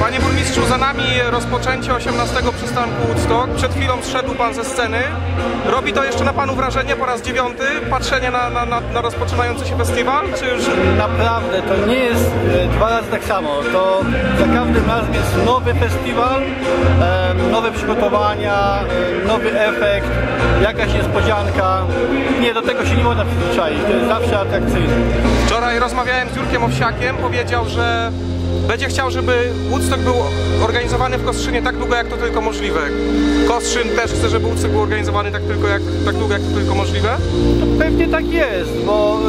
Panie burmistrzu, za nami rozpoczęcie 18 przystanku Woodstock. Przed chwilą zszedł pan ze sceny. Robi to jeszcze na panu wrażenie po raz dziewiąty? Patrzenie na, na, na, na rozpoczynający się festiwal? Czy już... Naprawdę, to nie jest e, dwa razy tak samo. To za każdym razem jest nowy festiwal, nowe przygotowania, e, nowy efekt, jakaś niespodzianka. Nie, do tego się nie można przyzwyczaić. To jest zawsze atrakcyjne. Wczoraj rozmawiałem z Jurkiem Owsiakiem. Powiedział, że będzie chciał, żeby Woodstock był organizowany w Kostrzynie tak długo, jak to tylko możliwe. Kostrzyn też chce, żeby Woodstock był organizowany tak, tylko jak, tak długo, jak to tylko możliwe. Pewnie tak jest, bo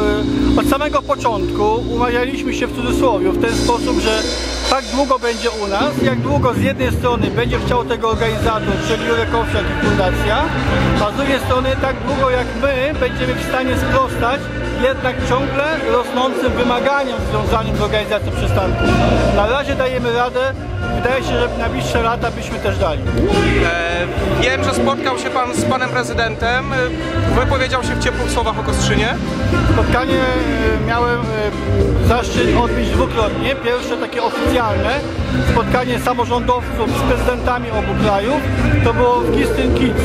y, od samego początku umawialiśmy się w cudzysłowie w ten sposób, że tak długo będzie u nas, jak długo z jednej strony będzie chciał tego organizator, czyli Jurek Owsiak i Fundacja, a z drugiej strony tak długo jak my będziemy w stanie sprostać jednak ciągle rosnącym wymaganiom związanym z organizacją przystanku. Na razie dajemy radę, wydaje się, że w najbliższe lata byśmy też dali. E, wiem, że spotkał się pan z panem prezydentem. E, Wypowiedział się w ciepłych słowach o Kostrzynie. Spotkanie e, miałem e, zaszczyt odbyć dwukrotnie. Pierwsze takie oficjalne spotkanie samorządowców z prezydentami obu krajów. To było w Kirsten Kids.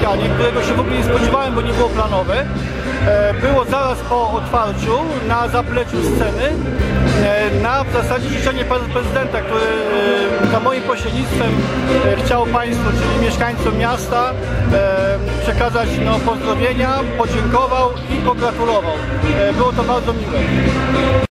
Spotkanie, którego się w ogóle nie spodziewałem, bo nie było planowe, e, było zaraz po otwarciu na zapleczu sceny e, na w zasadzie życzenie pana prezydenta, który e, za moim pośrednictwem chciał Państwu, czyli mieszkańcom miasta przekazać no, pozdrowienia, podziękował i pogratulował. Było to bardzo miłe.